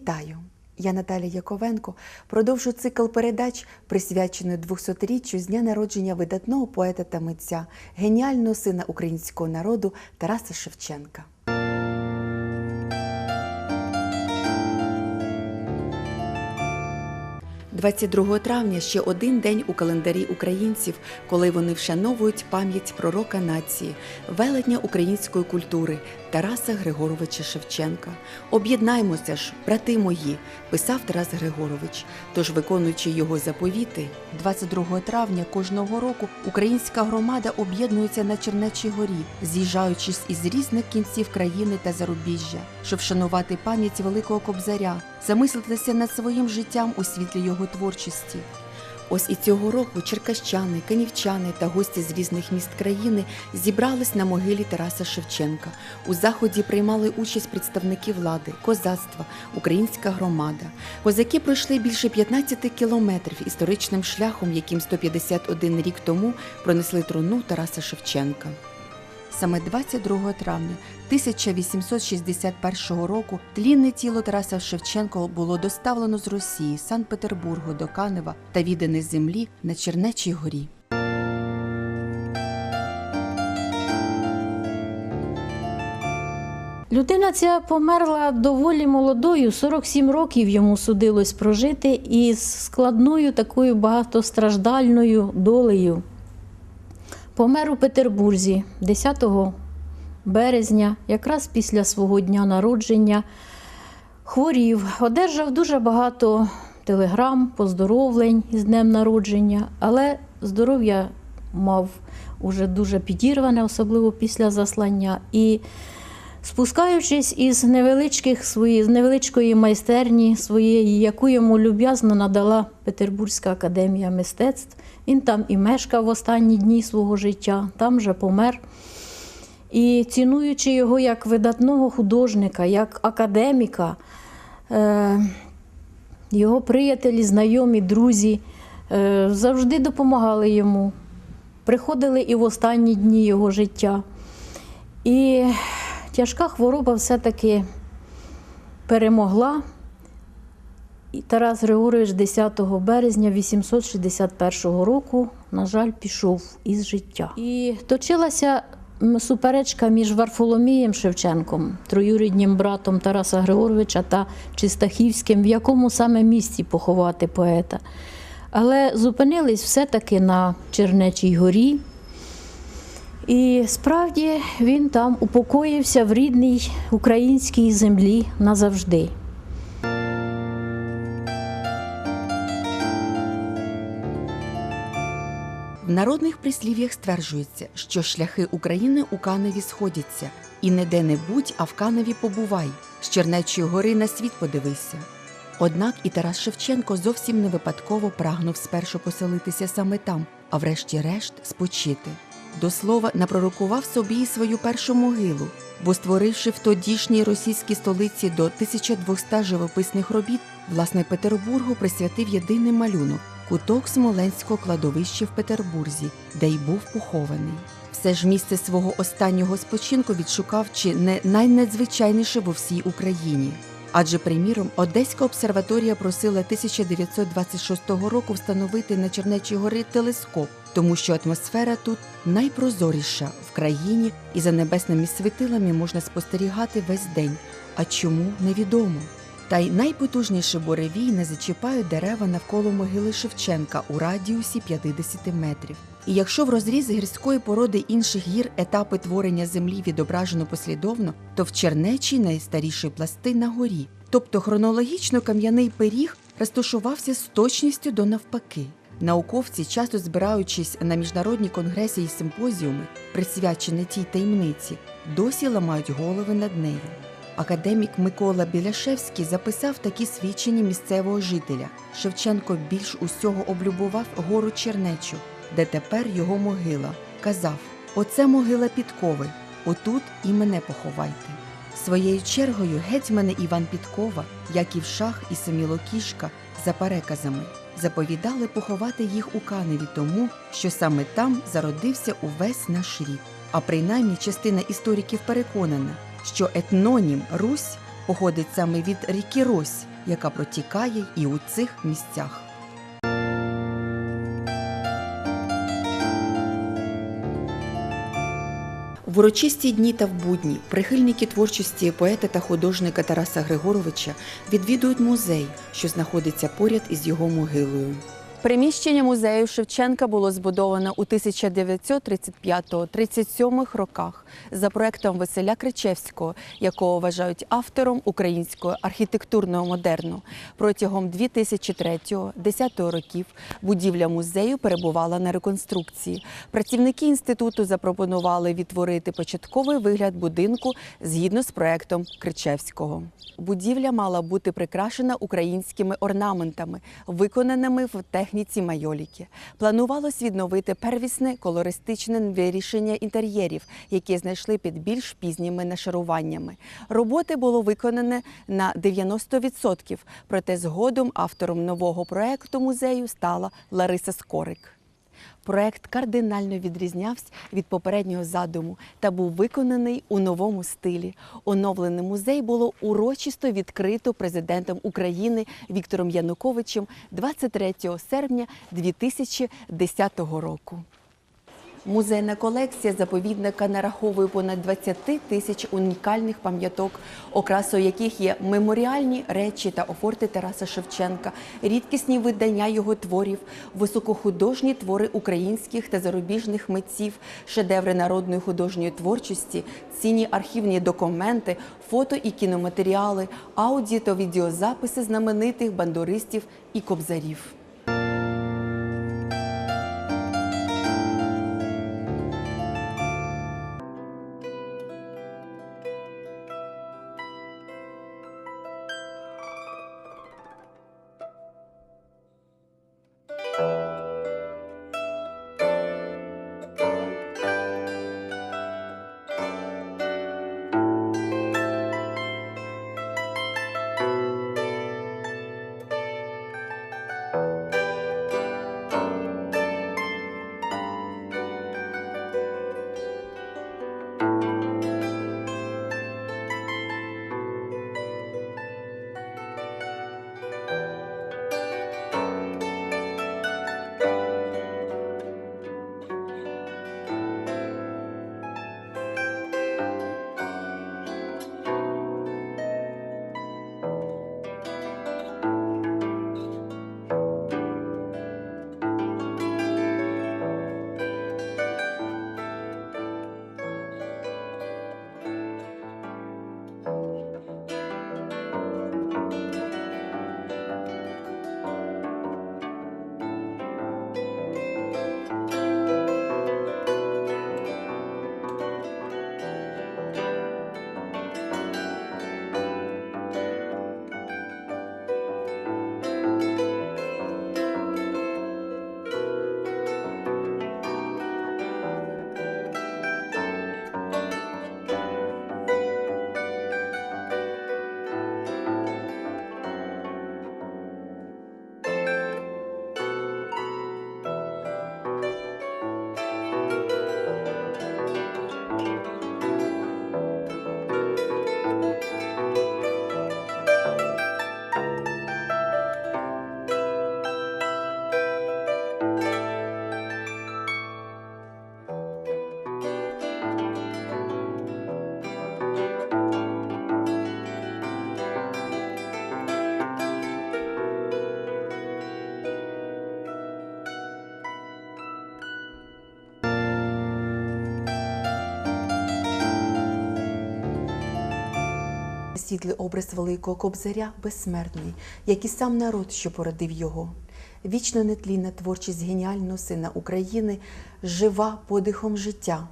Вітаю! Я Наталя Яковенко. Продовжу цикл передач, присвячений 200-річчю з дня народження видатного поета та митця, геніального сина українського народу Тараса Шевченка. «22 травня ще один день у календарі українців, коли вони вшановують пам'ять пророка нації, велетня української культури Тараса Григоровича Шевченка. Об'єднаймося ж, брати мої, писав Тарас Григорович. Тож, виконуючи його заповіти, 22 травня кожного року українська громада об'єднується на Чернечій горі, з'їжджаючись із різних кінців країни та зарубіжжя, щоб вшанувати пам'ять великого кобзаря, замислитися над своїм життям у світлі його творчості. Ось і цього року черкащани, канівчани та гості з різних міст країни зібрались на могилі Тараса Шевченка. У заході приймали участь представники влади, козацтва, українська громада. Козаки пройшли більше 15 кілометрів історичним шляхом, яким 151 рік тому пронесли труну Тараса Шевченка. Саме 22 травня 1861 року тлінне тіло Тараса Шевченка було доставлено з Росії, Санкт-Петербургу до Канева та віддане з землі на Чернечій горі. Людина ця померла доволі молодою, 47 років йому судилось прожити із складною такою багатостраждальною долею. Помер у Петербурзі 10 березня, якраз після свого дня народження. Хворів, одержав дуже багато телеграм, поздоровлень з днем народження, але здоров'я мав уже дуже підірване, особливо після заслання. І спускаючись із невеличких свої, з невеличкої майстерні своєї, яку йому люб'язно надала Петербурзька академія мистецтв, він там і мешкав в останні дні свого життя, там же помер. І цінуючи його як видатного художника, як академіка, е, його приятелі, знайомі, друзі е, завжди допомагали йому, приходили і в останні дні його життя. І тяжка хвороба все-таки перемогла. І Тарас Григорович 10 березня 861 року, на жаль, пішов із життя. І точилася суперечка між Варфоломієм Шевченком, троюріднім братом Тараса Григоровича та Чистахівським, в якому саме місці поховати поета. Але зупинились все-таки на Чернечій горі. І справді він там упокоївся в рідній українській землі назавжди. В народних прислів'ях стверджується, що шляхи України у Каневі сходяться, і не де-небудь, а в Каневі побувай, з Чернечої гори на світ подивися. Однак і Тарас Шевченко зовсім не випадково прагнув спершу поселитися саме там, а врешті-решт спочити. До слова, напророкував собі і свою першу могилу, бо створивши в тодішній російській столиці до 1200 живописних робіт, власне Петербургу присвятив єдиний малюнок куток Смоленського кладовища в Петербурзі, де й був похований. Все ж місце свого останнього спочинку відшукав чи не найнадзвичайніше в всій Україні. Адже, приміром, Одеська обсерваторія просила 1926 року встановити на Чернечій гори телескоп, тому що атмосфера тут найпрозоріша в країні, і за небесними світилами можна спостерігати весь день. А чому невідомо. Та й найпотужніші буревії не зачіпають дерева навколо могили Шевченка у радіусі 50 метрів. І якщо в розрізі гірської породи інших гір етапи творення землі відображено послідовно, то в Чернечій найстаріші пласти на горі. Тобто хронологічно кам'яний пиріг розташувався з точністю до навпаки. Науковці, часто збираючись на міжнародні конгреси і симпозіуми, присвячені тій таємниці, досі ламають голови над нею. Академік Микола Біляшевський записав такі свідчення місцевого жителя. Шевченко більш усього облюбував гору Чернечу, де тепер його могила. Казав: Оце могила Підкови, отут і мене поховайте. Своєю чергою гетьмани Іван Підкова, Яків Шах і Самілокішка за переказами заповідали поховати їх у Каневі тому, що саме там зародився увесь наш рід. А принаймні частина істориків переконана, що етнонім Русь походить саме від ріки Рось, яка протікає і у цих місцях. В урочисті дні та в будні прихильники творчості поета та художника Тараса Григоровича відвідують музей, що знаходиться поряд із його могилою. Приміщення музею Шевченка було збудовано у 1935-37 роках за проектом Василя Кричевського, якого вважають автором українського архітектурного модерну. Протягом 2003-10 років будівля музею перебувала на реконструкції. Працівники інституту запропонували відтворити початковий вигляд будинку згідно з проектом Кричевського. Будівля мала бути прикрашена українськими орнаментами, виконаними в техніці майоліки. Планувалось відновити первісне колористичне вирішення інтер'єрів, які знайшли під більш пізніми нашаруваннями. Роботи було виконане на 90%, проте згодом автором нового проекту музею стала Лариса Скорик. Проект кардинально відрізнявся від попереднього задуму та був виконаний у новому стилі. Оновлений музей було урочисто відкрито президентом України Віктором Януковичем 23 серпня 2010 року. Музейна колекція заповідника нараховує понад 20 тисяч унікальних пам'яток, окрасою яких є меморіальні речі та офорти Тараса Шевченка, рідкісні видання його творів, високохудожні твори українських та зарубіжних митців, шедеври народної художньої творчості, цінні архівні документи, фото і кіноматеріали, аудіо та відеозаписи знаменитих бандуристів і кобзарів. Світлий образ великого кобзаря безсмертний, як і сам народ, що породив його. Вічно нетлінна творчість геніального сина України, жива подихом життя,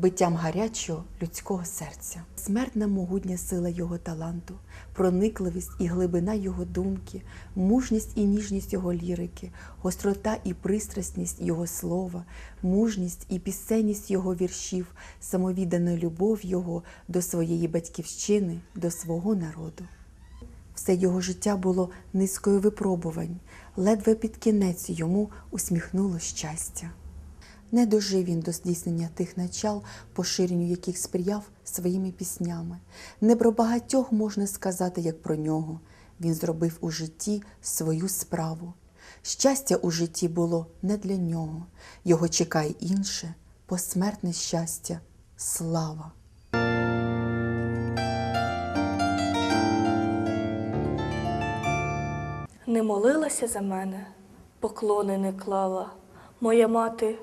биттям гарячого людського серця. Смертна могутня сила його таланту, проникливість і глибина його думки, мужність і ніжність його лірики, гострота і пристрасність його слова, мужність і пісенність його віршів, самовіддана любов його до своєї батьківщини, до свого народу. Все його життя було низкою випробувань, ледве під кінець йому усміхнуло щастя. Не дожив він до здійснення тих начал, поширенню яких сприяв своїми піснями. Не про багатьох можна сказати, як про нього. він зробив у житті свою справу. Щастя у житті було не для нього, його чекає інше, посмертне щастя, слава. Не молилася за мене, поклони не клала. Моя мати,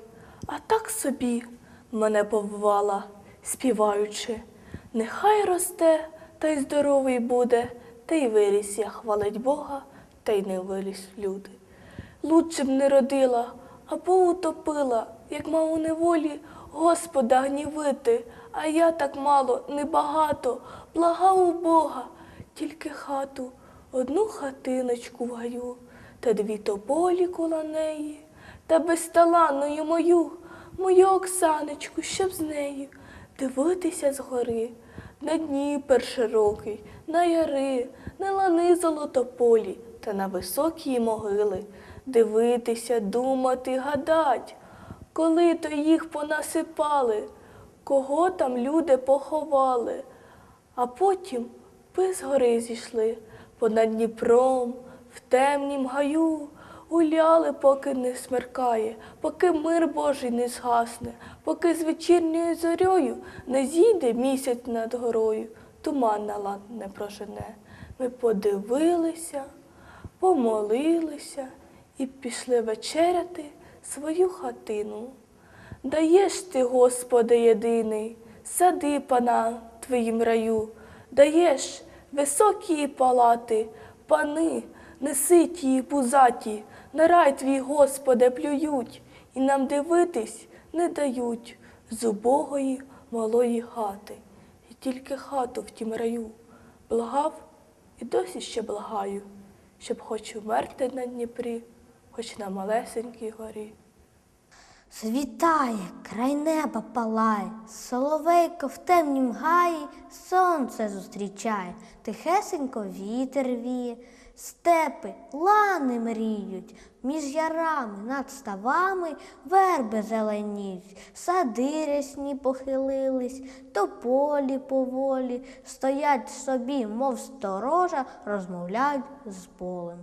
а так собі мене поввала, співаючи. Нехай росте, та й здоровий буде, та й виріс я, хвалить Бога, та й не виріс люди. Лучше б не родила, або утопила, як мав у неволі Господа гнівити, а я так мало, небагато, благав у Бога, тільки хату, одну хатиночку в гаю, та дві тополі коло неї, та безталанною мою, мою Оксаночку, щоб з нею дивитися згори, на Дніпер широкий, на яри, на лани золотополі та на високі могили, дивитися, думати, гадать, коли то їх понасипали, кого там люди поховали. А потім ви з гори зійшли понад Дніпром, в темнім гаю, гуляли, поки не смеркає, поки мир Божий не згасне, поки з вечірньою зорьою не зійде місяць над горою, туман на лад не прожене. Ми подивилися, помолилися і пішли вечеряти свою хатину. Даєш ти, Господи, єдиний, сади пана твоїм раю, даєш високі палати, пани, неситі й пузаті, на рай твій, Господи, плюють, і нам дивитись не дають з убогої малої хати. І тільки хату в тім раю благав і досі ще благаю, щоб хоч умерти на Дніпрі, хоч на малесенькій горі. Світає, край неба палає, соловейко в темнім гаї сонце зустрічає, тихесенько вітер віє, степи, лани мріють, між ярами над ставами верби зеленіють, сади рясні похилились, тополі поволі, стоять собі, мов сторожа, розмовляють з полем.